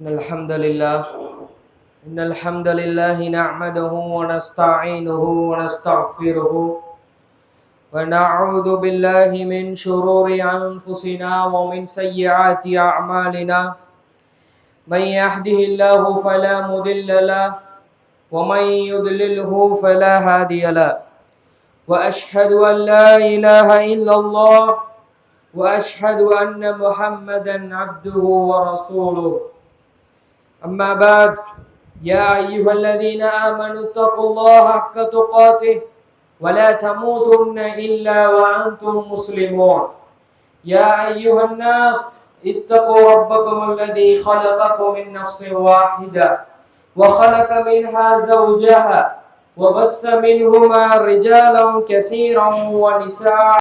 إن الحمد لله إن الحمد لله نعمده ونستعينه ونستغفره ونعوذ بالله من شرور أنفسنا ومن سيئات أعمالنا. من يهده الله فلا مضل له ومن يضلله فلا هادي له. وأشهد أن لا إله إلا الله وأشهد أن محمدا عبده ورسوله. أما بعد يا أيها الذين آمنوا اتقوا الله حق تقاته ولا تموتن إلا وأنتم مسلمون. يا أيها الناس اتقوا ربكم الذي خلقكم من نفس واحدة وخلق منها زوجها وبث منهما رجالا كثيرا ونساء.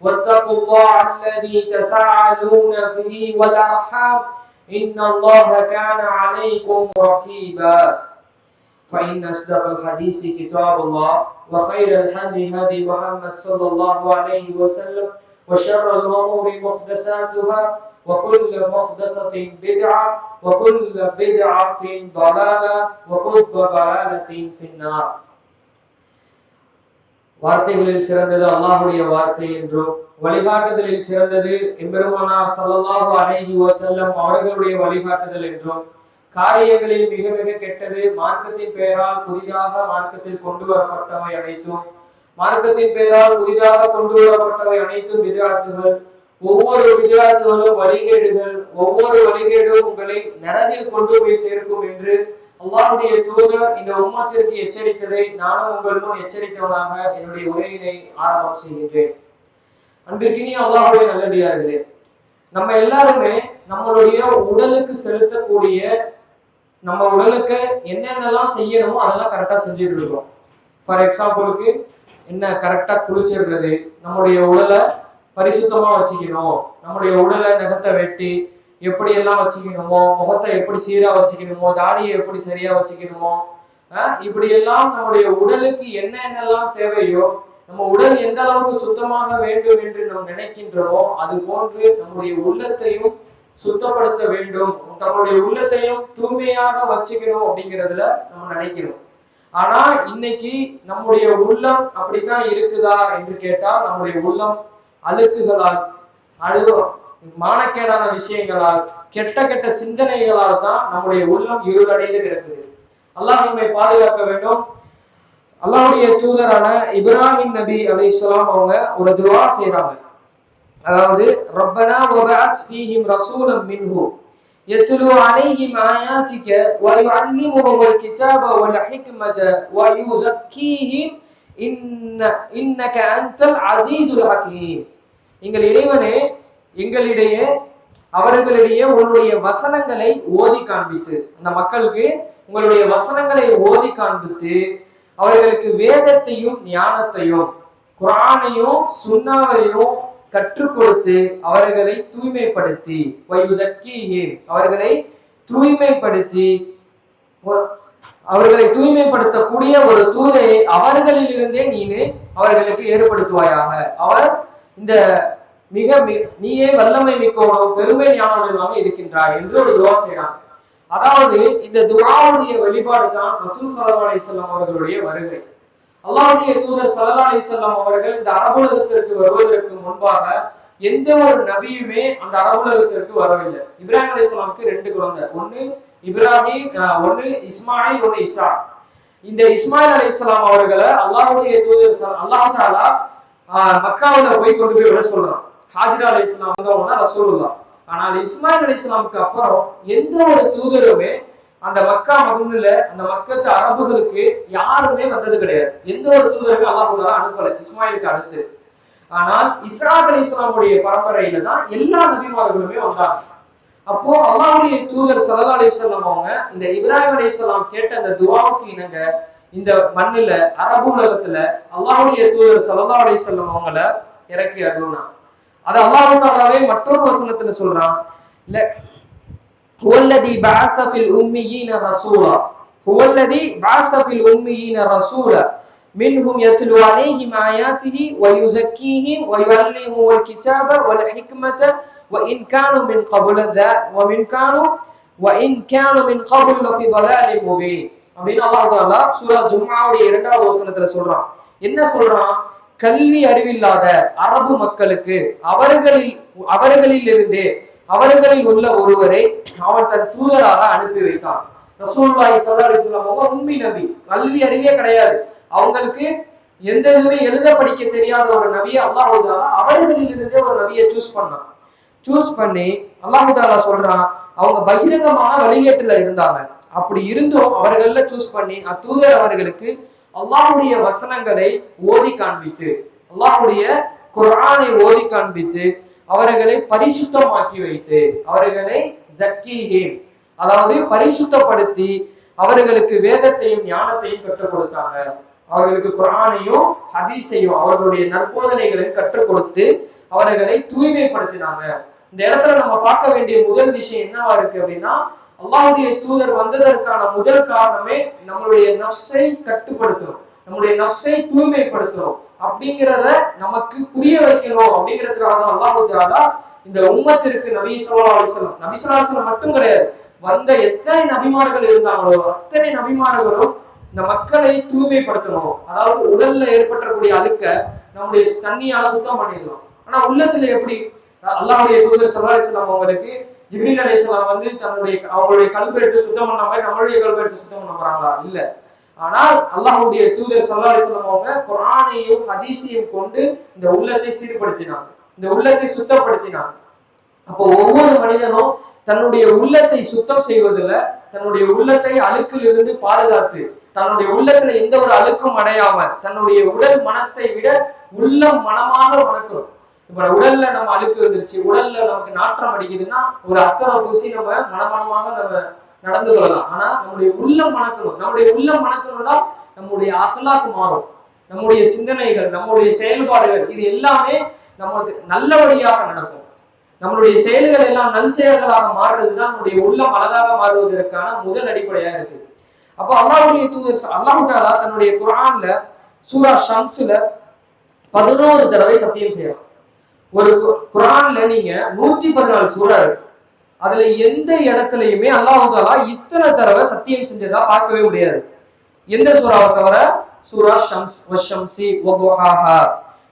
واتقوا الله الذي تساءلون به والأرحام إن الله كان عليكم رقيبا. فإن أصدق الحديث كتاب الله وخير الهدي هدي محمد صلى الله عليه وسلم وشر الأمور محدثاتها وكل محدثة بدعة وكل بدعة ضلالة وكل ضلالة في النار. வார்த்தைகளில் சிறந்தது அல்லாஹுடைய வார்த்தை என்றும் வழிகாட்டுதலில் சிறந்தது எம்பெருமானா சல்லாஹு அலைஹி வசல்லம் அவர்களுடைய வழிகாட்டுதல் என்றும் காரியங்களில் மிக மிக கெட்டது மார்க்கத்தின் பெயரால் புதிதாக மார்க்கத்தில் கொண்டு வரப்பட்டவை அனைத்தும் மார்க்கத்தின் பெயரால் புதிதாக கொண்டு வரப்பட்டவை அனைத்தும் விதியாத்துகள் ஒவ்வொரு விதியாத்துகளும் வழிகேடுகள் ஒவ்வொரு வழிகேடும் உங்களை நரகில் கொண்டு போய் சேர்க்கும் என்று அல்லாஹுடைய தூதர் இந்த உம்மத்திற்கு எச்சரித்ததை நானும் உங்கள் முன் எச்சரித்தவனாக என்னுடைய உரையினை ஆரம்பம் செய்கின்றேன். அன்பிற்கினிய அல்லாஹுடைய நல்லடியார்களே நம்ம எல்லாருமே நம்மளுடைய உடலுக்கு செலுத்தக்கூடிய நம்ம உடலுக்கு என்னென்னலாம் செய்யணுமோ அதெல்லாம் கரெக்டாக செஞ்சுட்டு இருக்கோம். ஃபார் எக்ஸாம்பிளுக்கு என்ன கரெக்டாக குளிச்சிடுறது நம்முடைய உடலை பரிசுத்தமாக வச்சுக்கணும் நம்முடைய உடலை நகத்தை வெட்டி எப்படியெல்லாம் வச்சுக்கணுமோ முகத்தை எப்படி சீராக வச்சுக்கணுமோ தாடியை எப்படி சரியாக வச்சுக்கணுமோ இப்படியெல்லாம் நம்முடைய உடலுக்கு என்ன என்னெல்லாம் தேவையோ நம்ம உடல் எந்த அளவுக்கு சுத்தமாக வேண்டும் என்று நாம் நினைக்கின்றோமோ அது போன்று நம்முடைய உள்ளத்தையும் சுத்தப்படுத்த வேண்டும். தன்னுடைய உள்ளத்தையும் தூய்மையாக வச்சுக்கணும் அப்படிங்கிறதுல நம்ம நினைக்கிறோம். ஆனா இன்னைக்கு நம்முடைய உள்ளம் அப்படித்தான் இருக்குதா என்று கேட்டால் நம்முடைய உள்ளம் அழுக்குகளால் அழு மானக்கேடான விஷயங்களால் கெட்ட கெட்ட சிந்தனைகளால் தான் நம்முடைய உள்ளம் இருளடைந்து கிடக்குது அல்லாஹ் நம்மை பாதுகாக்க வேண்டும் அல்லாஹுடைய தூதரான இப்ராஹிம் நபி அலை அவங்க ஒரு துவா செய்யறாங்க அதாவது ரப்பனா வபஅஸ் ஃபீஹிம் ரசூலம் மின்ஹு يتلو عليهم آياتك ويعلمهم الكتاب والحكمة ويزكيهم إن إنك أنت العزيز الحكيم எங்கள் இறைவனே எங்களிடையே அவர்களிடையே உங்களுடைய வசனங்களை ஓதி காண்பித்து அந்த மக்களுக்கு உங்களுடைய வசனங்களை ஓதி காண்பித்து அவர்களுக்கு வேதத்தையும் ஞானத்தையும் குரானையும் சுண்ணாவையும் கற்றுக் கொடுத்து அவர்களை தூய்மைப்படுத்தி அவர்களை தூய்மைப்படுத்தி அவர்களை தூய்மைப்படுத்தக்கூடிய ஒரு தூதை அவர்களிலிருந்தே நீனு அவர்களுக்கு ஏற்படுத்துவாயாக. அவர் இந்த மிக நீயே வல்லமை மிக்கவனும் பெருமை ஞானவனுமாக இருக்கின்றாய் என்று ஒரு துவா செய்யறாங்க அதாவது இந்த துவாவுடைய வெளிப்பாடு தான் ரசூல் சல்லா அலிசல்லாம் அவர்களுடைய வருகை. அல்லாவுடைய தூதர் சல்லா அலிசல்லாம் அவர்கள் இந்த அரபுலகத்திற்கு வருவதற்கு முன்பாக எந்த ஒரு நபியுமே அந்த அரபுலகத்திற்கு வரவில்லை. இப்ராஹிம் அலிஸ்லாமுக்கு ரெண்டு குழந்தை. ஒன்னு இப்ராஹிம் ஒன்னு இஸ்மாயில் ஒன்னு இசா இந்த இஸ்மாயில் அலி இஸ்லாம் அவர்களை அல்லாவுடைய தூதர் அல்லாஹ் தாலா மக்காவில போய் கொண்டு போய் விட சொல்றான். ஹாஜிரா அலி இஸ்லாம் வந்தவங்க தான் ரசூலுல்லா ஆனால் இஸ்மாயில் அலி இஸ்லாமுக்கு அப்புறம் எந்த ஒரு தூதருமே அந்த மக்கா மகனில் அந்த மக்கத்து அரபுகளுக்கு யாருமே வந்தது கிடையாது. எந்த ஒரு தூதருமே அல்லாஹ் அனுப்பல இஸ்மாயிலுக்கு அடுத்து. ஆனால் இஸ்ராக் அலி இஸ்லாமுடைய பரம்பரையில தான் எல்லா நபிமார்களுமே வந்தாங்க. அப்போ அல்லாவுடைய தூதர் சல்லா அலி இஸ்லாம் அவங்க இந்த இப்ராஹிம் அலி இஸ்லாம் கேட்ட அந்த துவாவுக்கு இணங்க இந்த மண்ணில் அரபு உலகத்துல அல்லாவுடைய தூதர் சல்லா அலி இஸ்லாம் அவங்கள இறக்கி அருள்னா அது அல்லாஹு தாலாவே மற்றொரு வசனத்துல சொல்றான் இல்ல هو الذي بعث في الأميين رسولا هو الذي بعث في الأميين رسولا منهم يتلو عليهم آياته ويزكيهم ويعلمهم الكتاب والحكمة وإن كانوا من قبل ذا ومن كانوا وَإِنْ كَانُوا مِنْ قَبْلُ لَفِي ضَلَالٍ مُبِينٍ அப்படின்னு அல்லாஹ் தாலா சூரா ஜும்ஆவுடைய இரண்டாவது வசனத்துல சொல்றான் என்ன சொல்றான் கல்வி அறிவில்லாத அரபு மக்களுக்கு அவர்களில் அவர்களில் இருந்தே அவர்களில் உள்ள ஒருவரை அவன் தன் தூதராக அனுப்பி வைத்தான். ரசூலுல்லாஹி ஸல்லல்லாஹு உண்மை நபி. கல்வி அறிவே கிடையாது. அவங்களுக்கு எந்த இதுவுமே எழுத படிக்க தெரியாத ஒரு நபியை அல்லாஹுதாலா அவர்களில் இருந்தே ஒரு நபியை சூஸ் பண்ணான். சூஸ் பண்ணி அல்லாஹுதாலா சொல்றான் அவங்க பகிரங்கமான வழிகேட்டுல இருந்தாங்க. அப்படி இருந்தும் அவர்கள்ல சூஸ் பண்ணி அத்தூதர் அவர்களுக்கு அல்லாஹுடைய வசனங்களை ஓதி காண்பித்து அல்லாஹுடைய குரானை ஓதி காண்பித்து அவர்களை பரிசுத்தமாக்கி வைத்து அவர்களை ஜக்கீகேன் அதாவது பரிசுத்தப்படுத்தி அவர்களுக்கு வேதத்தையும் ஞானத்தையும் கற்றுக் கொடுத்தாங்க. அவர்களுக்கு குரானையும் ஹதீஸையும் அவர்களுடைய நற்போதனைகளையும் கற்றுக் கொடுத்து அவர்களை தூய்மைப்படுத்தினாங்க. இந்த இடத்துல நம்ம பார்க்க வேண்டிய முதல் விஷயம் என்னவா இருக்கு அப்படின்னா அல்லாஹுடைய தூதர் வந்ததற்கான முதல் காரணமே நம்மளுடைய நஃப்ஸை கட்டுப்படுத்தணும். நம்முடைய நஃப்ஸை தூய்மைப்படுத்தணும். அப்படிங்கிறத நமக்கு புரிய வைக்கணும் அப்படிங்கிறதுக்காக தான் அல்லாஹு தாலா இந்த உம்மத்திற்கு நபி ஸல்லல்லாஹு அலைஹி நபி ஸல்லல்லாஹு மட்டும் கிடையாது வந்த எத்தனை நபிமார்கள் இருந்தாங்களோ அத்தனை நபிமார்களும் இந்த மக்களை தூய்மைப்படுத்தணும். அதாவது உடல்ல ஏற்பட்டக்கூடிய அழுக்க நம்முடைய தண்ணியால சுத்தம் பண்ணிடலாம். ஆனா உள்ளத்துல எப்படி? அல்லாஹ்வுடைய தூதர் ஸல்லல்லாஹு அலைஹி அவங்களுக்கு ஜிப்ரீல் அலைஹிஸ்ஸலாம் வந்து தன்னுடைய அவங்களுடைய கல்வி எடுத்து சுத்தம் பண்ண மாதிரி நம்மளுடைய கல்வி எடுத்து சுத்தம் பண்ண போறாங்களா? இல்ல. ஆனால் அல்லாஹுடைய தூதர் ஸல்லல்லாஹு அலிஸ்லாம் அவங்க குரானையும் ஹதீஸையும் கொண்டு இந்த உள்ளத்தை சீர்படுத்தினாங்க. இந்த உள்ளத்தை சுத்தப்படுத்தினாங்க. அப்போ ஒவ்வொரு மனிதனும் தன்னுடைய உள்ளத்தை சுத்தம் செய்வதில் தன்னுடைய உள்ளத்தை அழுக்கில் இருந்து பாதுகாத்து தன்னுடைய உள்ளத்துல எந்த ஒரு அழுக்கும் அடையாம தன்னுடைய உடல் மனத்தை விட உள்ளம் மனமாக வணக்கணும். இப்ப உடல்ல நம்ம அழுக்கு வந்துருச்சு உடல்ல நமக்கு நாற்றம் அடிக்குதுன்னா ஒரு அத்தனை பூசி நம்ம மனமனமாக நம்ம நடந்து கொள்ளலாம். ஆனா நம்முடைய உள்ளம் மணக்கணும் நம்முடைய உள்ளம் மணக்கணும்னா நம்முடைய அகலாக்கு மாறும். நம்முடைய சிந்தனைகள் நம்முடைய செயல்பாடுகள் இது எல்லாமே நம்மளுக்கு நல்லபடியாக நடக்கும். நம்மளுடைய செயல்கள் எல்லாம் நல் செயல்களாக மாறுறதுதான் நம்முடைய உள்ளம் அழகாக மாறுவதற்கான முதல் அடிப்படையா இருக்கு. அப்போ அல்லாவுடைய தூதர் அல்லாஹாலா தன்னுடைய குரான்ல சூரா ஷம்ஸ்ல பதினோரு தடவை சத்தியம் செய்யலாம் ஒரு கு- குர்ஆன்ல நீங்க நூத்தி பதினாலு சூறா இருக்கு அதுல எந்த இடத்துலயுமே அல்லாஹு தாலா இத்தனை தடவை சத்தியம் செஞ்சதா பார்க்கவே முடியாது எந்த சூறாவை தவிர சூரா ஷம்ஸ் வஷம்சி வதுஹாஹா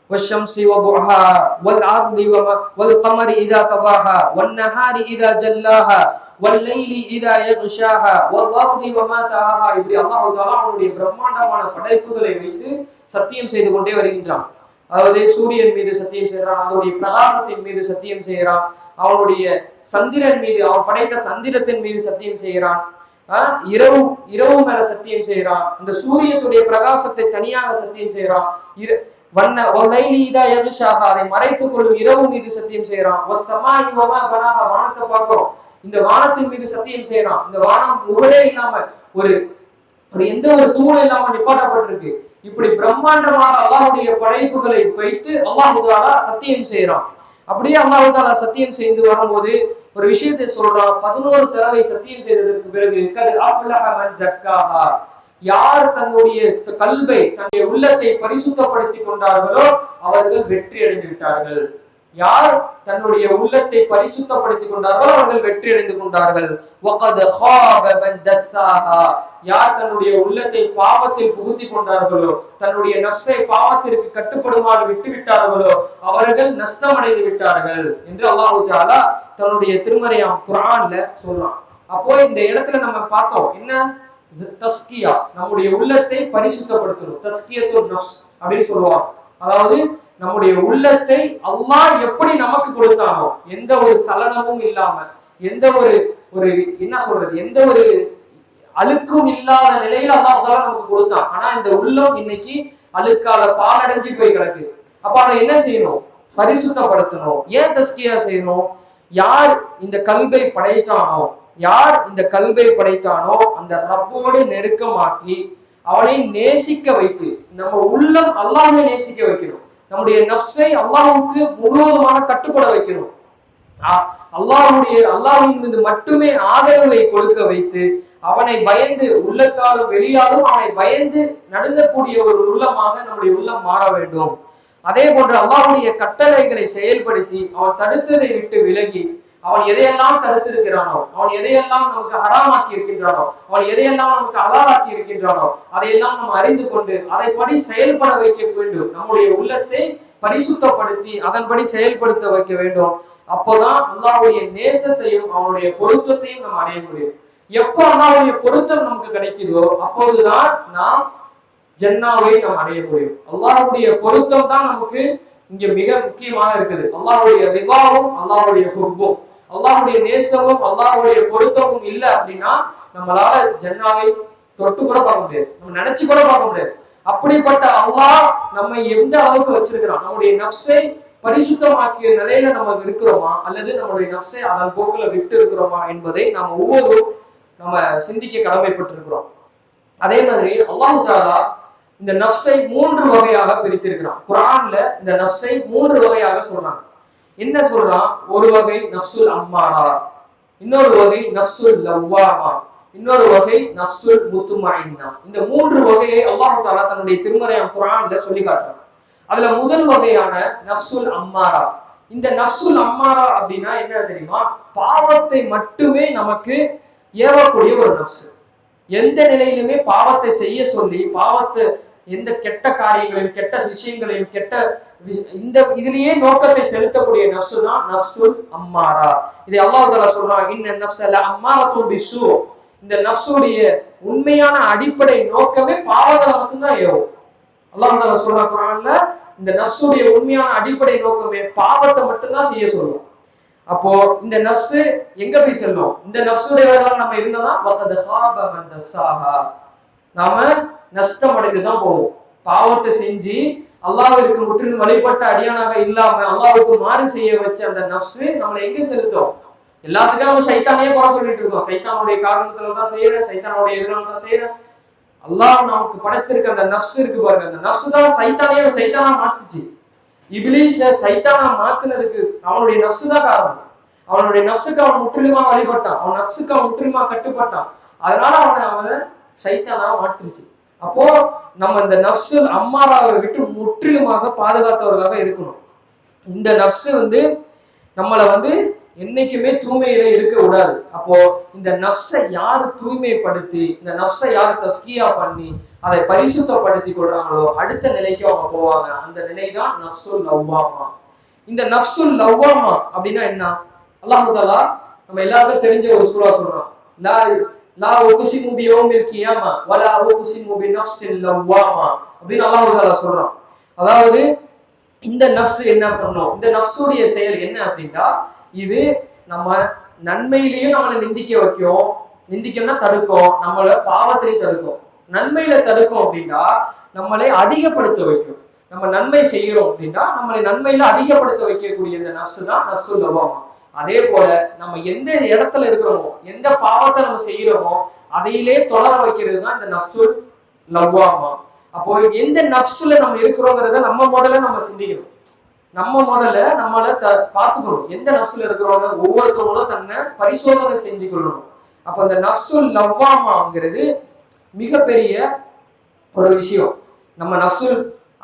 والشمس وضحاها والأرض وما والقمر إذا طغاها والنهار إذا جلاها والليل إذا يغشاها والأرض وما طحاها இப்படி அல்லாஹ் தஆலா அவனுடைய பிரம்மாண்டமான படைப்புகளை வைத்து சத்தியம் செய்து கொண்டே வருகின்றான் அதாவது சூரியன் மீது சத்தியம் செய்கிறான் அதனுடைய பிரகாசத்தின் மீது சத்தியம் செய்கிறான் அவனுடைய சந்திரன் மீது அவன் படைத்த சந்திரத்தின் மீது சத்தியம் செய்கிறான். ஆஹ் இரவு இரவு மேல சத்தியம் செய்கிறான். இந்த சூரியத்துடைய பிரகாசத்தை தனியாக சத்தியம் செய்கிறான். இர வண்ண ஒலைலி இதா அதை மறைத்துக் கொள்ளும் இரவு மீது சத்தியம் செய்கிறான். ஒசமாயி பனாக வானத்தை பார்க்கிறோம். இந்த வானத்தின் மீது சத்தியம் செய்கிறான். இந்த வானம் முகலே இல்லாம ஒரு ஒரு எந்த ஒரு தூண் இல்லாம நிப்பாட்டப்பட்டிருக்கு. இப்படி பிரம்மாண்டமாக அல்லாஹுடைய படைப்புகளை வைத்து அல்லாஹுதாலா சத்தியம் செய்யறான் அப்படியே அல்லாஹுதாலா சத்தியம் செய்து வரும்போது ஒரு விஷயத்தை சொல்றான். பதினோரு தடவை சத்தியம் செய்ததற்கு பிறகு யார் தன்னுடைய கல்வை தன்னுடைய உள்ளத்தை பரிசுத்தப்படுத்தி கொண்டார்களோ அவர்கள் வெற்றி அடைந்து விட்டார்கள். யார் தன்னுடைய உள்ளத்தை பரிசுத்தப்படுத்திக் கொண்டார்களோ அவர்கள் வெற்றி அடைந்து கொண்டார்கள் யார் தன்னுடைய உள்ளத்தை பாவத்தில் புகுத்தி கொண்டார்களோ தன்னுடைய நஷ்டை பாவத்திற்கு கட்டுப்படுமாறு விட்டு விட்டார்களோ அவர்கள் நஷ்டமடைந்து விட்டார்கள் என்று அல்லாஹு தாலா தன்னுடைய திருமறையாம் குரான்ல சொல்றான் அப்போ இந்த இடத்துல நம்ம பார்த்தோம் என்ன? தஸ்கியா. நம்முடைய உள்ளத்தை பரிசுத்தப்படுத்தணும். தஸ்கியத்து நப்ஸ் அப்படின்னு சொல்லுவாங்க. அதாவது நம்முடைய உள்ளத்தை அல்லாஹ் எப்படி நமக்கு கொடுத்தானோ எந்த ஒரு சலனமும் இல்லாம எந்த ஒரு ஒரு என்ன சொல்றது எந்த ஒரு அழுக்கும் இல்லாத நிலையில அல்லாஹ் தாலா நமக்கு கொடுத்தான். ஆனா இந்த உள்ளம் இன்னைக்கு அழுக்கால பாலடைஞ்சு போய் கிடக்கு. அப்ப அதை என்ன செய்யணும்? பரிசுத்தப்படுத்தணும். ஏன் தஸ்கியா செய்யணும்? யார் இந்த கல்வை படைத்தானோ யார் இந்த கல்வை படைத்தானோ அந்த ரப்போடு நெருக்கமாக்கி அவனை நேசிக்க வைத்து நம்ம உள்ளம் அல்லாமே நேசிக்க வைக்கணும். நம்முடைய நப்சை அல்லாஹுக்கு முழுவதுமான கட்டுப்பட வைக்கணும். அல்லாஹுடைய அல்லாஹின் மீது மட்டுமே ஆதரவை கொடுக்க வைத்து அவனை பயந்து உள்ளத்தாலும் வெளியாலும் அவனை பயந்து நடுங்கக்கூடிய ஒரு உள்ளமாக நம்முடைய உள்ளம் மாற வேண்டும். அதே போன்று அல்லாஹுடைய கட்டளைகளை செயல்படுத்தி அவன் தடுத்ததை விட்டு விலகி அவன் எதையெல்லாம் தடுத்திருக்கிறானோ அவன் எதையெல்லாம் நமக்கு ஹராமாக்கி இருக்கின்றானோ அவன் எதையெல்லாம் நமக்கு அலாலாக்கி இருக்கின்றானோ அதையெல்லாம் நம்ம அறிந்து கொண்டு அதைப்படி செயல்பட வைக்க வேண்டும். நம்முடைய உள்ளத்தை பரிசுத்தப்படுத்தி அதன்படி செயல்படுத்த வைக்க வேண்டும். அப்போதான் அல்லாவுடைய நேசத்தையும் அவனுடைய பொருத்தத்தையும் நம்ம அடைய முடியும். எப்போ அல்லாவுடைய பொருத்தம் நமக்கு கிடைக்குதோ அப்போதுதான் நாம் ஜன்னாவை நாம் அடைய முடியும். அல்லாவுடைய பொருத்தம் தான் நமக்கு இங்க மிக முக்கியமாக இருக்குது. அல்லாவுடைய ரிவாவும் அல்லாவுடைய குர்பும் அல்லாஹுடைய நேசமும் அல்லாஹுடைய பொருத்தமும் இல்லை அப்படின்னா நம்மளால ஜன்னாவை தொட்டு கூட பார்க்க முடியாது. நம்ம நினைச்சு கூட பார்க்க முடியாது. அப்படிப்பட்ட அல்லாஹ் நம்மை எந்த அளவுக்கு வச்சிருக்கிறான்? நம்முடைய நப்சை பரிசுத்தமாக்கிய நிலையில நம்ம இருக்கிறோமா? அல்லது நம்முடைய நப்சை அதன் போக்குல விட்டு இருக்கிறோமா என்பதை நாம் ஒவ்வொரு நம்ம சிந்திக்க கடமைப்பட்டிருக்கிறோம். அதே மாதிரி அல்லாஹு தாலா இந்த நப்சை மூன்று வகையாக பிரித்திருக்கிறான். குரான்ல இந்த நப்சை மூன்று வகையாக சொல்றாங்க. என்ன சொல்றான் ஒரு வகை நப்சுல் அம்மாரா இன்னொரு வகை நப்சுல் லவ்வாமா இன்னொரு வகை நப்சுல் முத்துமாயின்னா இந்த மூன்று வகையை அல்லாஹு தாலா தன்னுடைய திருமறையாம் குரான்ல சொல்லி காட்டுறான். அதுல முதல் வகையான நப்சுல் அம்மாரா. இந்த நப்சுல் அம்மாரா அப்படின்னா என்ன தெரியுமா? பாவத்தை மட்டுமே நமக்கு ஏவக்கூடிய ஒரு நப்சு எந்த நிலையிலுமே பாவத்தை செய்ய சொல்லி பாவத்தை எந்த கெட்ட காரியங்களையும் கெட்ட விஷயங்களையும் கெட்ட இந்த இதுலயே நோக்கத்தை செலுத்தக்கூடிய நப்சு தான் நப்சுல் அம்மாரா. இதை அல்லாஹ் சொல்றான் இன்ன நப்சல அம்மாரத்து பிசு இந்த நப்சுடைய உண்மையான அடிப்படை நோக்கமே பாவங்களை மட்டும்தான் ஏவும் அல்லாஹ் சொல்றான் குரான்ல இந்த நப்சுடைய உண்மையான அடிப்படை நோக்கமே பாவத்தை மட்டும்தான் செய்ய சொல்லும். அப்போ இந்த நப்சு எங்க போய் செல்லும்? இந்த நப்சுடைய நம்ம இருந்தோம்னா நாம நஷ்டம் அடைந்து தான் போவோம். பாவத்தை செஞ்சு அல்லாவிற்கு முற்றிலும் வழிபட்ட அடியானாக இல்லாம அல்லாவுக்கு மாறு செய்ய வச்ச அந்த நப்சு நம்மளை எங்க செலுத்தும்? எல்லாத்துக்கும் நம்ம சைத்தானே குறை சொல்லிட்டு இருக்கோம். சைத்தானுடைய காரணத்துல தான் செய்யறேன் சைத்தானுடைய எதிரால தான் செய்யறேன். அல்லாஹ் நமக்கு படைச்சிருக்க அந்த நப்சு இருக்கு பாருங்க. அந்த நப்சு தான் சைத்தானே சைத்தானா மாத்துச்சு. இபிலீஷ சைத்தானா மாத்துனதுக்கு அவனுடைய நப்சு தான் காரணம். அவனுடைய நப்சுக்கு அவன் முற்றிலுமா வழிபட்டான். அவன் நப்சுக்கு அவன் முற்றிலுமா கட்டுப்பட்டான். அதனால அவனை அவனை சைத்தானா மாற்றுச்சு. அப்போ நம்ம இந்த நப்சு அம்மாராவை விட்டு முற்றிலுமாக பாதுகாத்தவர்களாக இருக்கணும். இந்த நப்சு வந்து நம்மளை வந்து என்னைக்குமே தூய்மையில இருக்க விடாது. அப்போ இந்த நப்சை யார் தூய்மைப்படுத்தி இந்த நப்சை யார் தஸ்கியா பண்ணி அதை பரிசுத்தப்படுத்தி கொள்றாங்களோ அடுத்த நிலைக்கு அவங்க போவாங்க. அந்த நிலை தான் நப்சுல் லவ்வாமா. இந்த நப்சுல் லவ்வாமா அப்படின்னா என்ன? அல்லாஹுதாலா நம்ம எல்லாருக்கும் தெரிஞ்ச ஒரு சூறா சொல்றான். லா லா உகுசிமு பி யௌமில் கியாமா வலா உகுசிமு பி நஃப்ஸில் லவ்வாமா அப்படின்னு அல்லாஹ் தாலா சொல்றான். அதாவது இந்த நஃப்ஸ் என்ன பண்ணும்? இந்த நஃப்ஸுடைய செயல் என்ன அப்படின்னா இது நம்ம நன்மையிலையும் நம்மளை நிந்திக்க வைக்கும். நிந்திக்கணும்னா தடுக்கும். நம்மள பாவத்திலையும் தடுக்கும். நன்மையில தடுக்கும் அப்படின்னா நம்மளை அதிகப்படுத்த வைக்கும். நம்ம நன்மை செய்கிறோம் அப்படின்னா நம்மளை நன்மையில அதிகப்படுத்த வைக்கக்கூடிய இந்த நஃப்ஸ் தான் நஃப்சுல் லவாமா. அதே போல நம்ம எந்த இடத்துல இருக்கிறோமோ எந்த பாவத்தை நம்ம செய்யறோமோ அதையிலே தொடர வைக்கிறது தான் இந்த நஃப்சுல் லவ்வாமா. அப்போ எந்த நப்சுல நம்ம இருக்கிறோங்கிறத நம்ம முதல்ல நம்ம சிந்திக்கணும். நம்ம முதல்ல நம்மளை த பார்த்துக்கணும். எந்த நப்சுல இருக்கிறவங்க ஒவ்வொருத்தவங்களும் தன்னை பரிசோதனை செஞ்சுக்கொள்ளணும் அப்போ இந்த நஃப்சுல் லவ்வாமாங்கிறது மிகப்பெரிய ஒரு விஷயம். நம்ம நப்சுல்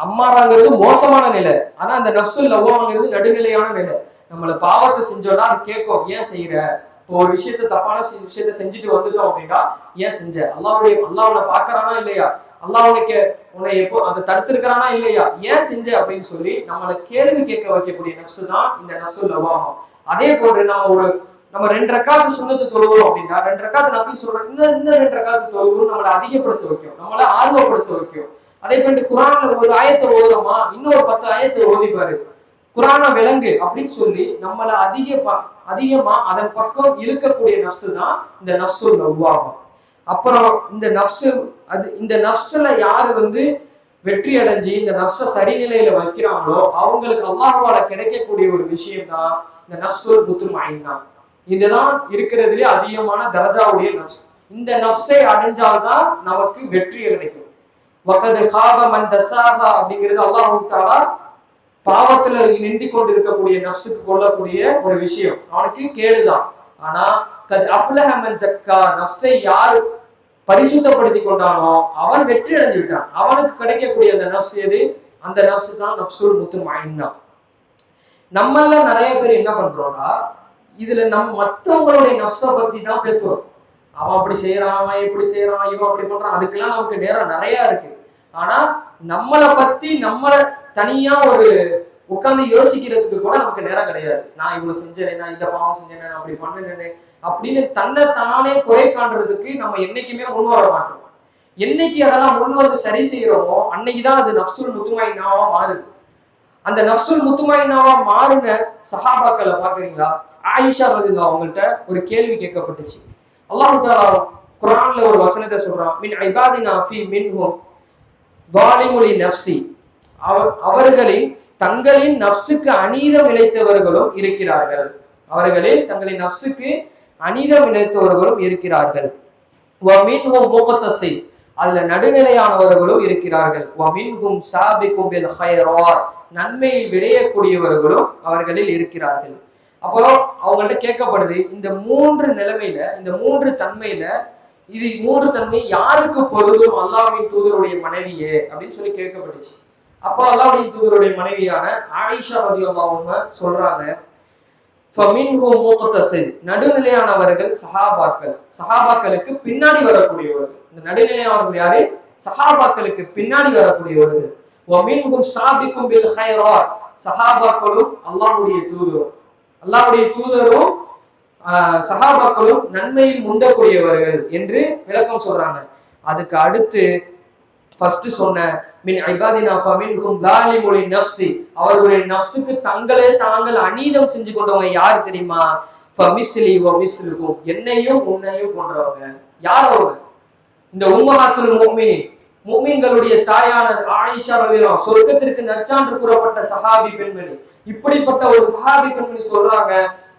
அம்மாராங்கிறது மோசமான நிலை. ஆனா அந்த நஃப்சுல் லவ்வாங்கிறது நடுநிலையான நிலை. நம்மள பாவத்தை செஞ்சோம்னா அது கேட்கும். ஏன் செய்யற? இப்போ ஒரு விஷயத்த தப்பான விஷயத்த செஞ்சுட்டு வந்துட்டோம் அப்படின்னா ஏன் செஞ்ச? அல்லாவுடைய அல்லாஹ் உன்னை பாக்குறானா இல்லையா? அல்லா உனக்கு உன்னை எப்போ அதை தடுத்திருக்கிறானா இல்லையா? ஏன் செஞ்ச? அப்படின்னு சொல்லி நம்மளை கேள்வி கேட்க வைக்கக்கூடிய நப்சு தான் இந்த நப்சுல் லவாகம் அதே போன்று நம்ம ஒரு நம்ம ரெண்டு ரக்காத்து சுண்ணத்து தொழுகிறோம் அப்படின்னா ரெண்டு ரக்காத்து நபில் சொல்றோம் இன்னும் இன்னும் ரெண்டு ரக்காத்து தொழுகிறோம் நம்மளை அதிகப்படுத்த வைக்கும். நம்மளை ஆர்வப்படுத்த வைக்கும். அதே போன்று குரான்ல ஒரு ஆயத்தை ஓதுறோமா? இன்னொரு பத்து ஆயத்தை ஓதிப்பாரு குரான விலங்கு அப்படின்னு சொல்லி நம்மளை அதிக ப- அதிகமா அதன் பக்கம் இழுக்கக்கூடிய நப்சு தான் இந்த நப்சுல் நவ்வாகும் அப்புறம் இந்த நப்சு அது இந்த நப்சுல யாரு வந்து வெற்றி அடைஞ்சு இந்த நப்ச சரிநிலையில வைக்கிறாங்களோ அவங்களுக்கு அல்லாஹால கிடைக்கக்கூடிய ஒரு விஷயம் தான் இந்த நப்சுல் புத்துமாயின் தான் இதுதான் இருக்கிறதுலே அதிகமான தரஜாவுடைய நப்ஸ் இந்த நப்சை அடைஞ்சால்தான் நமக்கு வெற்றி கிடைக்கும். வக்கது ஹாப மன் தசாஹா அப்படிங்கிறது அல்லாஹ் தாலா பாவத்துல நின்று கொண்டு இருக்கக்கூடிய நஷ்டத்துக்கு கொள்ளக்கூடிய ஒரு விஷயம். அவனுக்கு கேடுதான். ஆனா கத் அஃப்லஹமன் ஜக்கா நப்சை யார் பரிசுத்தப்படுத்தி கொண்டானோ அவன் வெற்றி அடைஞ்சு விட்டான் அவனுக்கு கிடைக்கக்கூடிய அந்த நப்ஸ் எது? அந்த நப்சு தான் நப்சுல் முத்து தான் நம்மள நிறைய பேர் என்ன பண்றோம்னா இதுல நம் மத்தவங்களுடைய நப்ச பத்தி தான் பேசுவோம் அவன் அப்படி செய்யறான் அவன் இப்படி செய்யறான் இவன் அப்படி பண்றான். அதுக்கெல்லாம் நமக்கு நேரம் நிறைய இருக்கு. ஆனா நம்மளை பத்தி நம்மளை தனியா ஒரு உட்காந்து யோசிக்கிறதுக்கு கூட நமக்கு நேரம் கிடையாது. நான் இவ்வளவு செஞ்சேனே நான் இந்த பாவம் செஞ்சேனே நான் அப்படி பண்ணினேனே அப்படின்னு தன்னை தானே குறை காண்றதுக்கு நம்ம என்னைக்குமே முன் வர மாட்டோம். என்னைக்கு அதெல்லாம் முன் வந்து சரி செய்யறோமோ அன்னைக்குதான் அது நப்சுல் முத்துமாயினாவா மாறுது. அந்த நப்சுல் முத்துமாயினாவா மாறின சஹாபாக்களை பாக்குறீங்களா ஆயிஷா பதிலா அவங்கள்ட்ட ஒரு கேள்வி கேட்கப்பட்டுச்சு. அல்லாஹு குரான்ல ஒரு வசனத்தை சொல்றான். மின் ஐபாதினா ஃபி மின்ஹும் தாலிமுலி நப்சி அவர் அவர்களின் தங்களின் நப்சுக்கு அநீதம் இழைத்தவர்களும் இருக்கிறார்கள். அவர்களில் தங்களின் நப்சுக்கு அநீதம் இழைத்தவர்களும் இருக்கிறார்கள். அதுல நடுநிலையானவர்களும் இருக்கிறார்கள். நன்மையில் விரையக்கூடியவர்களும் அவர்களில் இருக்கிறார்கள். அப்போ அவங்கள்ட்ட கேட்கப்படுது இந்த மூன்று நிலைமையில இந்த மூன்று தன்மையில இது மூன்று தன்மை யாருக்கு பொருதும் அல்லாவின் தூதருடைய மனைவியே அப்படின்னு சொல்லி கேட்கப்பட்டுச்சு. அப்போ அல்லாவுடைய தூதருடைய மனைவியான ஆயிஷா ரதி அவங்க சொல்றாங்க நடுநிலையானவர்கள் சஹாபாக்கள். சஹாபாக்களுக்கு பின்னாடி வரக்கூடியவர்கள். இந்த நடுநிலையானவர்கள் யாரு? சஹாபாக்களுக்கு பின்னாடி வரக்கூடியவர்கள். சாபிக்கும் சஹாபாக்களும் அல்லாவுடைய தூதரும். அல்லாவுடைய தூதரும் ஆஹ், நன்மையில் முந்தக்கூடியவர்கள் என்று விளக்கம் சொல்றாங்க. அதுக்கு அடுத்து ஃபர்ஸ்ட் சொன்ன மின் ஐபாதினா ஃபமின்ஹும் தாலிமுலி நஃப்ஸி. அவர்களுடைய நஃப்ஸுக்கு தங்களே தாங்கள் அநீதம் செஞ்சு கொண்டவங்க யார் தெரியுமா? ஃபமிஸ்லி வ என்னையும் உன்னையும் போன்றவங்க. யார் அவங்க? இந்த உம்மஹாத்துல் மோமினி மோமின்களுடைய தாயான ஆயிஷா ரலியல்லாஹு சொர்க்கத்திற்கு நற்சான்று கூறப்பட்ட சஹாபி பெண்மணி. இப்படிப்பட்ட ஒரு சஹாபி பெண்மணி சொல்றாங்க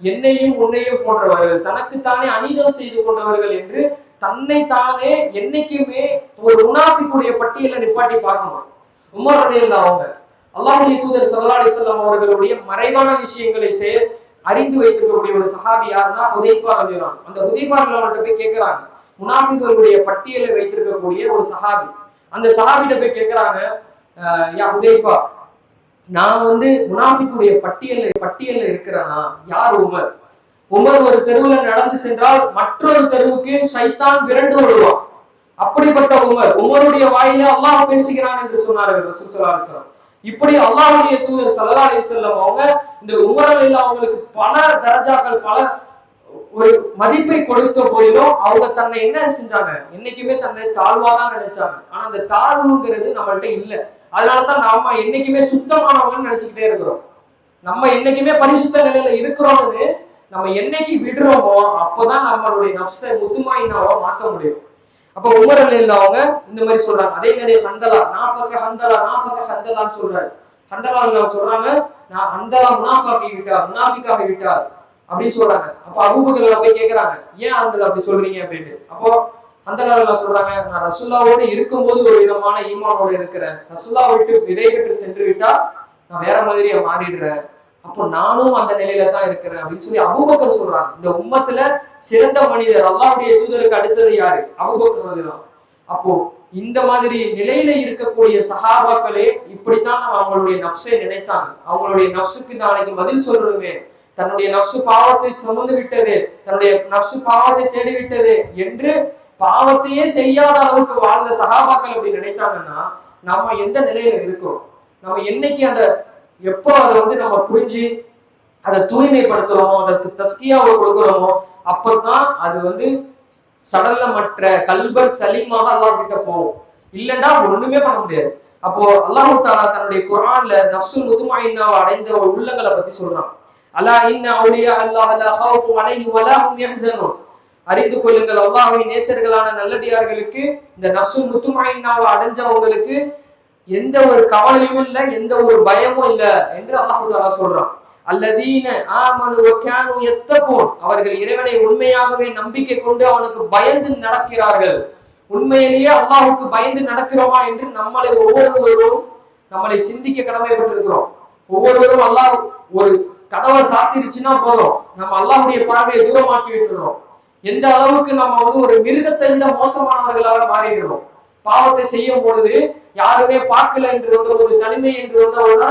என்னையும் உன்னையும் போன்றவர்கள் தனக்குத்தானே அநீதம் செய்து கொண்டவர்கள் என்று தன்னை தானே என்னைக்குமே ஒரு முனாஃபிக்குடைய பட்டியல நிப்பாட்டி பார்க்கணும். உமர் அடையில் அவங்க அல்லாஹுடைய தூதர் ஸல்லல்லாஹு அலைஹி அவர்களுடைய மறைவான விஷயங்களை செய அறிந்து வைத்திருக்கக்கூடிய ஒரு சஹாபி யாருன்னா ஹுதைஃபா ரலியல்லாஹு அந்த ஹுதைஃபா ரலியல்லாஹு போய் கேட்கிறாங்க முனாஃபிகளுடைய பட்டியலை வைத்திருக்கக்கூடிய ஒரு சஹாபி. அந்த சஹாபிட்ட போய் கேட்கிறாங்க "அஹ், யா ஹுதைஃபா நான் வந்து முனாஃபிக்குடைய பட்டியல்ல பட்டியல்ல இருக்கிறேனா? யார் உமர்? உமர் ஒரு தெருவுல நடந்து சென்றால் மற்றொரு தெருவுக்கு சைத்தான் விரண்டு வருவான் அப்படிப்பட்ட உமர் உமருடைய வாயிலே அல்லாஹ் பேசுகிறான் என்று சொன்னார்கள் ரசூல் இப்படி அல்லாஹுடைய தூதர் சல்லா அலி செல்லம் அவங்க இந்த உமர் இல்ல அவங்களுக்கு பல தரஜாக்கள் பல ஒரு மதிப்பை கொடுத்த போதிலும் அவங்க தன்னை என்ன செஞ்சாங்க? என்னைக்குமே தன்னை தாழ்வாதான் நினைச்சாங்க. ஆனா அந்த தாழ்வுங்கிறது நம்மள்ட்ட இல்ல. அதனாலதான் நாம என்னைக்குமே சுத்தமானவங்கன்னு நினைச்சுக்கிட்டே இருக்கிறோம். நம்ம என்னைக்குமே பரிசுத்த நிலையில இருக்கிறோம்னு நம்ம என்னைக்கு விடுறோமோ அப்பதான் நம்மளுடைய நப்சை முத்துமாயினாவோ மாத்த முடியும். அப்ப உமர் அலில் அவங்க இந்த மாதிரி சொல்றாங்க. அதே மாதிரி ஹந்தலா நாப்பக்க ஹந்தலா நாப்பக்க ஹந்தலான்னு சொல்றாரு. ஹந்தலா சொல்றாங்க? நான் ஹந்தலா முனாஃபாக்கி விட்டார் முனாஃபிக்காக விட்டார் அப்படின்னு சொல்றாங்க. அப்ப அபூபக்கர்ல போய் கேக்குறாங்க. ஏன் அந்த அப்படி சொல்றீங்க? அப்படின்ட்டு அப்போ அந்த நாள்ல சொல்றாங்க நான் ரசுல்லாவோடு இருக்கும்போது ஒரு விதமான ஈமானோட இருக்கிறேன். ரசுல்லா விட்டு விடை பெற்று சென்று விட்டா நான் வேற மாதிரியே மாறிடுறேன். அப்போ நானும் அந்த நிலையில தான் இருக்கிறேன் அப்படின்னு சொல்லி அபுபக்கர் சொல்றாங்க. இந்த உம்மத்துல சிறந்த மனிதர் அல்லாவுடைய தூதருக்கு அடுத்தது யாரு? அபுபக்கர் அப்போ இந்த மாதிரி நிலையில இருக்கக்கூடிய சகாபாக்களே இப்படித்தான் அவங்களுடைய நப்சை நினைத்தாங்க. அவங்களுடைய நப்சுக்கு நாளைக்கு பதில் சொல்லணுமே. தன்னுடைய நப்சு பாவத்தை சுமந்து விட்டது தன்னுடைய நப்சு பாவத்தை தேடி விட்டது என்று பாவத்தையே செய்யாத அளவுக்கு வாழ்ந்த சகாபாக்கள் அப்படி நினைத்தாங்கன்னா நம்ம எந்த நிலையில இருக்கிறோம்? நம்ம என்னைக்கு அந்த எப்போ அதை வந்து நம்ம புரிஞ்சு அதை தூய்மைப்படுத்துறோமோ அதற்கு தஸ்கியாவை கொடுக்குறோமோ அப்பதான் அது வந்து சடலமற்ற கல்பன் சலீமாக அல்லாஹ் கிட்ட போகும். இல்லைன்னா ஒண்ணுமே பண்ண முடியாது. அப்போ அல்லாஹு தாலா தன்னுடைய குரான்ல நஃப்சுல் முதுமாயின்னாவை அடைந்த உள்ளங்களை பத்தி சொல்றான். அலா இன்ன அவுலியா அல்லாஹ் அல்லாஹ் அலைஹி வலா ஹும் யஹ்சனூன். அறிந்து கொள்ளுங்கள். அல்லாஹ்வின் நேசர்களான நல்லடியார்களுக்கு இந்த நஃப்சுல் முத்துமாயின்னாவை அடைஞ்சவங்களுக்கு எந்த ஒரு கவலையும் இல்லை எந்த ஒரு பயமும் இல்லை என்று அல்லாஹு சொல்றான். அல்லதீன ஆமனு வக்கானு யத்தகூன். அவர்கள் இறைவனை உண்மையாகவே நம்பிக்கை கொண்டு அவனுக்கு பயந்து நடக்கிறார்கள். உண்மையிலேயே அல்லாஹுக்கு பயந்து நடக்கிறோமா என்று நம்மளை ஒவ்வொருவரும் நம்மளை சிந்திக்க கடமைப்பட்டிருக்கிறோம். ஒவ்வொருவரும் அல்லாஹ் ஒரு கதவை சாத்திருச்சுன்னா போதும். நம்ம அல்லாஹுடைய பார்வையை தூரமாக்கி விட்டுறோம் எந்த அளவுக்கு நம்ம வந்து ஒரு மிருகத்தை விட மோசமானவர்களாக மாறிடுறோம் பாவத்தை செய்யும் பொழுது யாருமே பார்க்கல என்று வந்த ஒரு தனிமை என்று வந்தவங்கன்னா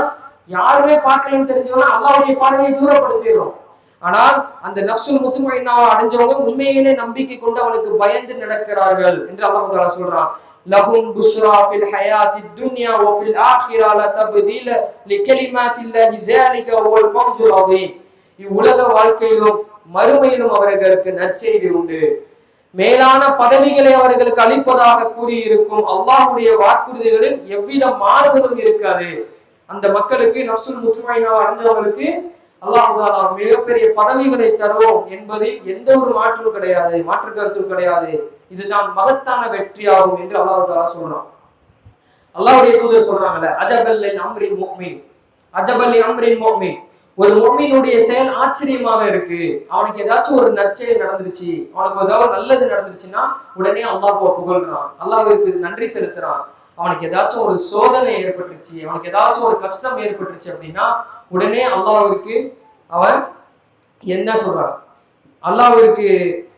யாருமே பார்க்கலன்னு தெரிஞ்சவங்க அல்லாவுடைய பார்வையை தூரப்படுத்திடுறோம். ஆனால் அந்த நப்சுல் முத்துமைனாவை அடைஞ்சவங்க உண்மையிலே நம்பிக்கை கொண்டு அவனுக்கு பயந்து நடக்கிறார்கள் என்று அல்லாஹ் தாலா சொல்றான். லஹும் புஷ்ரா ஃபில் ஹயாத்தி துன்யா ஓ ஃபில் ஆஹிரா ல தப்தீல லி இதே தாலிக ஓல் ஃபவ்ஸுல் அதீம் இவ்வுலக வாழ்க்கையிலும் மறுமையிலும் அவர்களுக்கு நற்செய்தி உண்டு. மேலான பதவிகளை அவர்களுக்கு அளிப்பதாக கூறியிருக்கும் அல்லாஹுடைய வாக்குறுதிகளில் எவ்வித மாறுதலும் இருக்காது. அந்த மக்களுக்கு நப்சுல் முத்துமைனா அடைஞ்சவங்களுக்கு அல்லாஹ் மிகப்பெரிய பதவிகளை தருவோம் என்பதில் எந்த ஒரு மாற்றும் கிடையாது மாற்று கருத்தும் கிடையாது. இதுதான் மகத்தான வெற்றியாகும் என்று அல்லாஹாலா சொல்றான். அல்லாஹுடைய தூதர் சொல்றாங்கல்ல அஜபல்லின் அம்ரின் மோமின் அஜபல்லி அம்ரின் மோமின் ஒரு முக்மீனுடைய செயல் ஆச்சரியமாக இருக்கு. அவனுக்கு ஏதாச்சும் ஒரு நற்செயல் நடந்துருச்சு. அவனுக்கு ஏதாவது நல்லது நடந்துருச்சுன்னா உடனே அல்லாஹுவ புகழ்றான். அல்லாஹுக்கு நன்றி செலுத்துறான். அவனுக்கு ஏதாச்சும் ஒரு சோதனை ஏற்பட்டுருச்சு. அவனுக்கு ஏதாச்சும் ஒரு கஷ்டம் ஏற்பட்டுருச்சு அப்படின்னா உடனே அல்லாஹ்விற்கு அவன் என்ன சொல்றான் அல்லாஹ்விற்கு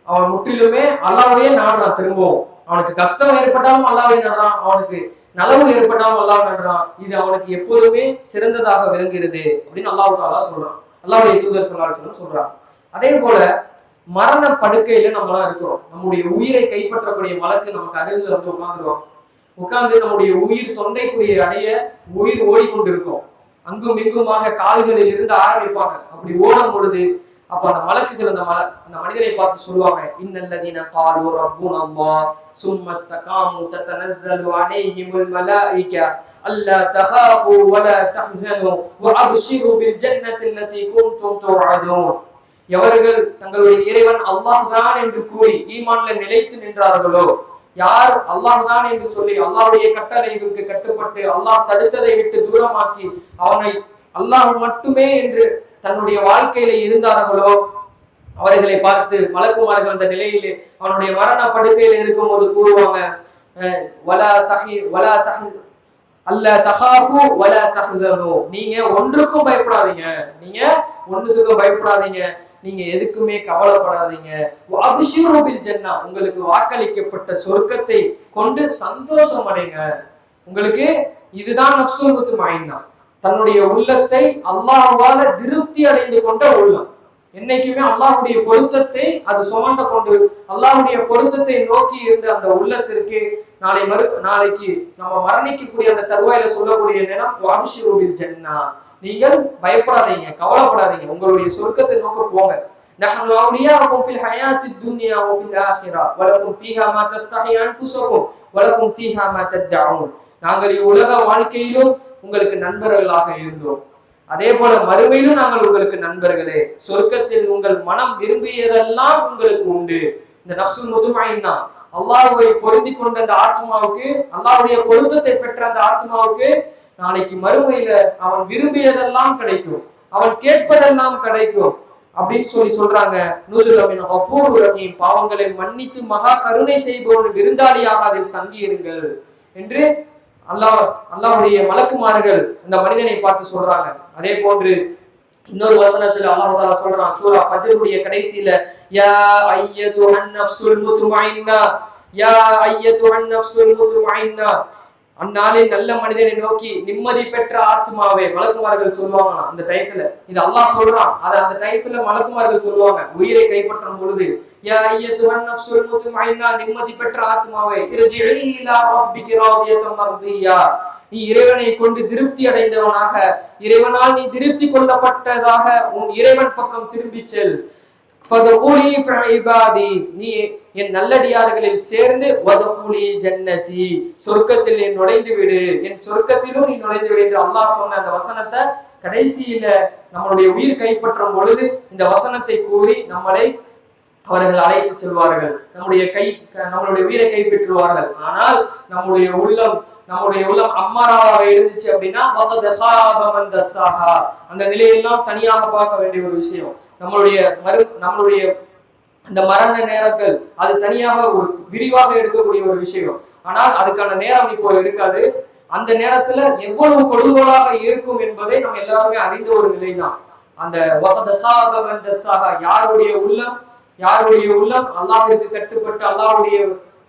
அவன் முற்றிலுமே அல்லாவையே நாடுறான் திரும்பவும். அவனுக்கு கஷ்டம் ஏற்பட்டாலும் அல்லாவே நாடுறான். அவனுக்கு நலவு ஏற்பட்டாலும் அல்லாஹ் நன்றான் இது அவனுக்கு எப்போதுமே சிறந்ததாக விளங்குகிறது அப்படின்னு அல்லாஹு தாலா சொல்றான். அல்லாவுடைய தூதர் சொல்லாலும் சொல்றான். அதே போல மரண படுக்கையில நம்மளாம் இருக்கிறோம். நம்முடைய உயிரை கைப்பற்றக்கூடிய மலக்கு நமக்கு அருகில் வந்து உட்காந்துருவோம் உட்கார்ந்து நம்முடைய உயிர் தொண்டைக்குரிய அடைய உயிர் ஓடிக்கொண்டிருக்கும். அங்கும் இங்குமாக கால்களில் இருந்து ஆரம்பிப்பாங்க. அப்படி ஓடும் பொழுது அப்ப அந்த மலக்குகள் அந்த மல அந்த மனிதரை பார்த்து சொல்லுவாங்க இன்னல்லதீன காலு ரப்புன அல்லாஹ் சும்ம இஸ்தகாமு தத்தனஸ்ஸலு அலைஹிமுல் மலாயிகா அல்லா தகாஃபு வல தஹ்ஸனு வஅப்ஷிரு பில் ஜன்னத்தி அல்லதி குன்தும் துஅதுன் எவர்கள் தங்களுடைய இறைவன் அல்லாஹ் தான் என்று கூறி ஈமான்ல நிலைத்து நின்றார்களோ யார் அல்லாஹ் தான் என்று சொல்லி அல்லாஹுடைய கட்டளைகளுக்கு கட்டுப்பட்டு அல்லாஹ் தடுத்ததை விட்டு தூரமாக்கி அவனை அல்லாஹ் மட்டுமே என்று தன்னுடைய வாழ்க்கையில இருந்தார்களோ அவர்களை பார்த்து மலக்குமார்கள் அந்த நிலையிலே அவனுடைய மரண படுக்கையில இருக்கும்போது கூறுவாங்க வலா தஹி வலா தஹி அல்ல தகாஃபு வல தஹ்சனு நீங்க ஒன்றுக்கும் பயப்படாதீங்க. நீங்க ஒன்றுத்துக்கும் பயப்படாதீங்க. நீங்க எதுக்குமே கவலைப்படாதீங்க. அபிஷீரு ஜென்னா உங்களுக்கு வாக்களிக்கப்பட்ட சொர்க்கத்தை கொண்டு சந்தோஷம் அடைங்க. உங்களுக்கு இதுதான் நஃப்சுல் தான் தன்னுடைய உள்ளத்தை அல்லாஹ்வால திருப்தி அடைந்து கொண்ட உள்ளம் என்னைக்குமே அல்லாஹ்வுடைய பொருத்தத்தை அது சுமந்த கொண்டு அல்லாஹ்வுடைய பொருத்தத்தை நோக்கி இருந்த அந்த உள்ளத்திற்கு நாளை மறு நாளைக்கு நம்ம மரணிக்கக்கூடிய அந்த தருவாயில சொல்லக்கூடிய நேரம் வாபிஷிரோவில் ஜன்னா நீங்கள் பயப்படாதீங்க கவலைப்படாதீங்க உங்களுடைய சொர்க்கத்தை நோக்க போங்க نحن أولياؤكم في الحياة الدنيا وفي الآخرة ولكم فيها ما تستحي أنفسكم ولكم فيها ما تدعون நாங்கள் இவ்வுலக வாழ்க்கையிலும் உங்களுக்கு நண்பர்களாக இருந்தோம். அதே போல மறுமையிலும் நாங்கள் உங்களுக்கு நண்பர்களே. சொர்க்கத்தில் உங்கள் மனம் விரும்பியதெல்லாம் உங்களுக்கு உண்டு. இந்த நப்சுல் முதுமாயின்னா அல்லாஹுவை பொருந்தி கொண்ட அந்த ஆத்மாவுக்கு அல்லாஹுடைய பொருத்தத்தை பெற்ற அந்த ஆத்மாவுக்கு நாளைக்கு மறுமையில அவன் விரும்பியதெல்லாம் கிடைக்கும். அவன் கேட்பதெல்லாம் கிடைக்கும். அப்படின்னு சொல்லி சொல்றாங்க. நூசுலமின் ரஹீம். பாவங்களை மன்னித்து மகா கருணை செய்பவன் விருந்தாளியாக அதில் தங்கியிருங்கள். என்று அல்லாஹ் அல்லாஹுடைய மலக்குமார்கள் இந்த மனிதனை பார்த்து சொல்றாங்க. அதே போன்று இன்னொரு வசனத்துல அல்லாஹ் தாலா சொல்றான் சூரா பஜருடைய கடைசியில யா ஐயதுஹன் நஃப்சுல் முத்மஇன்னா யா ஐயதுஹன் நஃப்சுல் முத்மஇன்னா அந்நாளே நல்ல மனிதனை நோக்கி நிம்மதி பெற்ற ஆத்மாவே மலக்குமார்கள் சொல்லுவாங்க அந்த டயத்துல இது அல்லாஹ் சொல்றான். அதை அந்த டயத்துல மலக்குமார்கள் சொல்லுவாங்க. உயிரை கைப்பற்றும் பொழுது நிம்மதி பெற்ற ஆத்மாவே நீ இறைவனை கொண்டு திருப்தி அடைந்தவனாக இறைவனால் நீ திருப்தி கொள்ளப்பட்டதாக உன் இறைவன் பக்கம் திரும்பி செல். நீ என் நல்லடியார்களில் சேர்ந்து வதகுலி ஜன்னதி சொர்க்கத்தில் நீ நுழைந்து விடு. என் சொர்க்கத்திலும் நீ நுழைந்து விடு என்று அல்லாஹ் சொன்ன அந்த வசனத்தை கடைசியில நம்மளுடைய உயிர் கைப்பற்றும் பொழுது இந்த வசனத்தை கூறி நம்மளை அவர்கள் அழைத்து செல்வார்கள். நம்முடைய கை நம்மளுடைய உயிரை கைப்பற்றுவார்கள். ஆனால் நம்முடைய உள்ளம் நம்முடைய உள்ளம் அம்மாராவாக இருந்துச்சு அப்படின்னா அந்த நிலையெல்லாம் தனியாக பார்க்க வேண்டிய ஒரு விஷயம். நம்மளுடைய மறு நம்மளுடைய இந்த மரண நேரங்கள் அது தனியாக ஒரு விரிவாக எடுக்கக்கூடிய ஒரு விஷயம். ஆனால் அதுக்கான நேரம் இப்போ இருக்காது. அந்த நேரத்துல எவ்வளவு கொடுகோலாக இருக்கும் என்பதை நம்ம எல்லாருமே அறிந்த ஒரு நிலைதான். அந்த யாருடைய உள்ளம்? யாருடைய உள்ளம்? அல்லாவிற்கு கட்டுப்பட்டு அல்லாவுடைய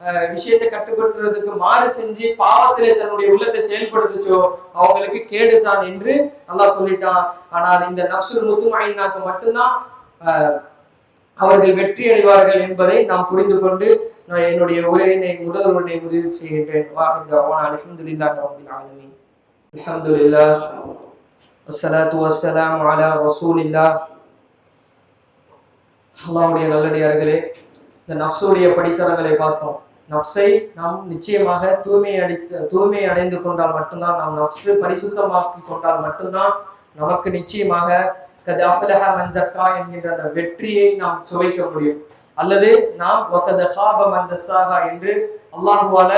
அஹ், விஷயத்தை கட்டுப்படுத்துறதுக்கு மாறு செஞ்சு பாவத்திலே தன்னுடைய உள்ளத்தை செயல்படுத்துச்சோ அவங்களுக்கு கேடுதான் என்று அல்லாஹ் சொல்லிட்டான். ஆனால் இந்த நப்சுல் முத்துமாயினாக்கு மட்டும்தான் ஆஹ், அவர்கள் வெற்றி அடைவார்கள் என்பதை நாம் புரிந்து கொண்டு நான் என்னுடைய உரையினை முதல் உரையை முடிவு செய்கின்றேன். வாஹித் அலமதுல்லாஹி ரபில் ஆலமீன். அல்ஹம்துலில்லாஹ். வஸ்ஸலாத்து அலா நல்லடியார்களே இந்த நஃப்ஸுடைய படித்தரங்களை பார்த்தோம். நஃப்ஸை நாம் நிச்சயமாக தூய்மை அடித்து தூய்மை அடைந்து கொண்டால் மட்டும்தான் நாம் நஃப்ஸு பரிசுத்தமாக்கி கொண்டால் மட்டும்தான் நமக்கு நிச்சயமாக என்கின்ற அந்த வெற்றியை நாம் சுவைக்க முடியும். அல்லது நாம் ஒத்தத ஷாப மந்தசாகா என்று அல்லாஹுவால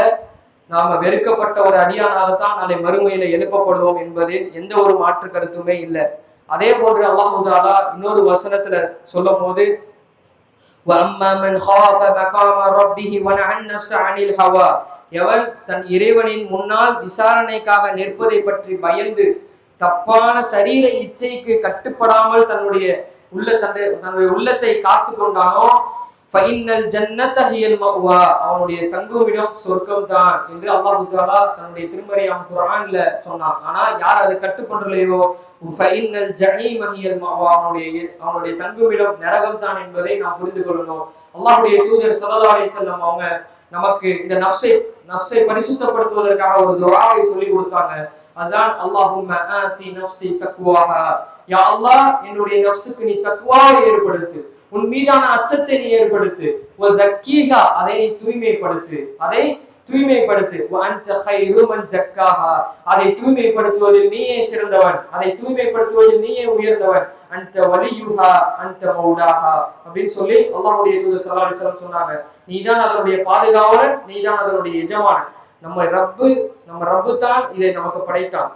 நாம வெறுக்கப்பட்ட ஒரு அடியானாகத்தான் நாளை மறுமையில எழுப்பப்படுவோம் என்பதில் எந்த ஒரு மாற்று கருத்துமே இல்லை. அதே போன்று அல்லாஹுதாலா இன்னொரு வசனத்துல சொல்லும் போது எவன் தன் இறைவனின் முன்னால் விசாரணைக்காக நிற்பதை பற்றி பயந்து தப்பான சரீர இச்சைக்கு கட்டுப்படாமல் தன்னுடைய உள்ள தன்னுடைய தன்னுடைய உள்ளத்தை காத்து கொண்டானோ? ஃபைனல் ஜன்னத ஹியல் அவனுடைய தங்குமிடம் சொர்க்கம் தான் என்று அல்லாஹ் தாலா தன்னுடைய திருமறையாம் குரான்ல சொன்னான். ஆனா யார் அதை கட்டுப்படலையோ? ஃபைனல் ஜஹீம ஹியல் மஅவா அவனுடைய அவனுடைய தங்குமிடம் நரகம் தான் என்பதை நாம் புரிந்து கொள்ளணும். அல்லாஹுடைய தூதர் சல்லா அலி செல்லம் அவங்க நமக்கு இந்த நஃப்ஸை நஃப்ஸை பரிசுத்தப்படுத்துவதற்காக ஒரு துஆவை சொல்லி கொடுத்தாங்க. அதான் அல்லாஹும் ஆதி நஃப்ஸி தக்வாஹா. யா அல்லாஹ் என்னுடைய நஃப்ஸுக்கு நீ தக்வாவை ஏற்படுத்து. உன் மீதான அச்சத்தை நீ ஏற்படுத்து. வ ஜக்கீஹா அதை நீ தூய்மைப்படுத்து. அதை தூய்மைப்படுத்து. ஜக்காஹா. அதை தூய்மைப்படுத்துவதில் நீயே சிறந்தவன். அதை தூய்மைப்படுத்துவதில் நீயே உயர்ந்தவன். அந்த வலியுஹா அந்த மௌடாஹா அப்படின்னு சொல்லி அல்லாஹுடைய தூதர் ஸல்லல்லாஹு சொன்னாங்க. நீதான் அதனுடைய பாதுகாவலன் நீதான் அதனுடைய எஜமானன். நம்ம ரப்பு நம்ம ரப்பு தான் இதை நமக்கு படைத்தான்.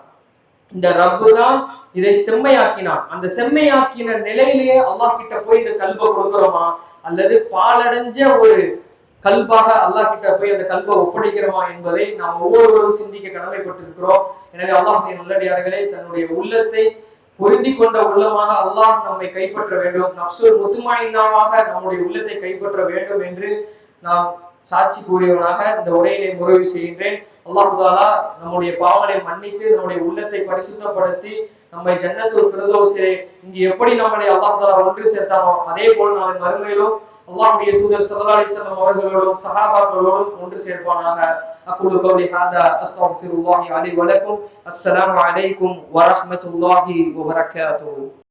இந்த ரப்பு தான் இதை செம்மையாக்கினான். அந்த செம்மையாக்கின நிலையிலேயே அல்லாஹ் கிட்ட போய் இந்த கல்வை கொடுக்குறோமா? அல்லது பாலடைஞ்ச ஒரு கல்பாக அல்லாஹ் கிட்ட போய் அந்த கல்பை ஒப்படைக்கிறோமா என்பதை நாம் ஒவ்வொருவரும் சிந்திக்க கடமைப்பட்டிருக்கிறோம். எனவே அல்லாஹுடைய நல்லடியார்களே தன்னுடைய உள்ளத்தை பொருந்தி கொண்ட உள்ளமாக அல்லாஹ் நம்மை கைப்பற்ற வேண்டும். நப்சூர் முத்துமாயினாவாக நம்முடைய உள்ளத்தை கைப்பற்ற வேண்டும் என்று நாம் சாட்சி கூறியவனாக இந்த உரையினை முறைவு செய்கின்றேன். அல்லாஹு தாலா நம்முடைய பாவனை மன்னித்து நம்முடைய உள்ளத்தை பரிசுத்தப்படுத்தி நம்மை ஜன்னத்தூர் பிரதோசிலே இங்கு எப்படி நம்மளை அல்லாஹு தாலா ஒன்று சேர்த்தானோ அதே போல் நாளை மறுமையிலும் அல்லாஹுடைய தூதர் ஸல்லல்லாஹு அலைஹி அவர்களோடும் சஹாபாக்களோடும் ஒன்று சேர்ப்பானாக. அக்குழு கௌலி ஹாதா அஸ்தக்ஃபிருல்லாஹி அலி வலக்கும். அஸ்ஸலாமு அலைக்கும் வரஹ்மத்துல்லாஹி வபரகாத்துஹு.